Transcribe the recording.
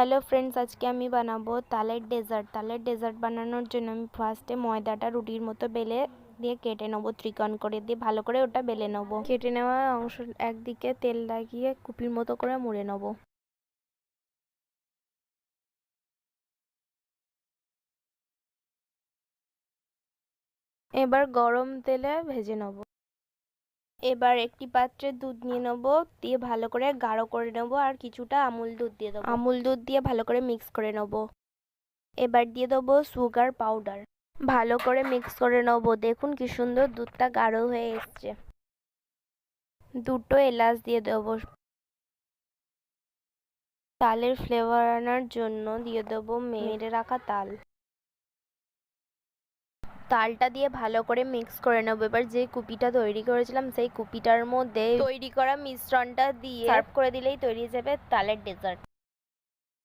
Hello friends, আজকে আমি বানাবো তালের ডেজার্ট। তালের ডেজার্ট বানানোর জন্য আমি ফার্স্টে ময়দাটা রুটির মতো বেলে দিয়ে কেটে নেব, ত্রিকোণ করে দিয়ে ভালো করে ওটা বেলে নেব। কেটে নেওয়া অংশ একদিকে তেল লাগিয়ে কুপির মতো করে মুড়ে নেব। এবার গরম তেলে ভেজে নেব। এবার একটি পাত্রে দুধ নিয়ে নেব দিয়ে ভালো করে গাঢ় করে নেব আর কিছুটা আমুল দুধ দিয়ে দেবো। আমুল দুধ দিয়ে ভালো করে মিক্স করে নেব। এবার দিয়ে দেবো সুগার পাউডার ভালো করে মিক্স করে নেব। দেখুন কি সুন্দর দুধটা গাঢ় হয়ে এসছে। দুটো এলাচ দিয়ে দেবো। তালের ফ্লেভার আনার জন্য দিয়ে দেবো মেরে রাখা তাল। তালটা দিয়ে ভালো করে মিক্স করে নেব। এবার যে কুপিটা তৈরি করেছিলাম, সেই কুপিটার মধ্যে তৈরি করা মিশ্রণটা দিয়ে সার্ভ করে দিলেই তৈরি হয়ে যাবে তালের ডেজার্ট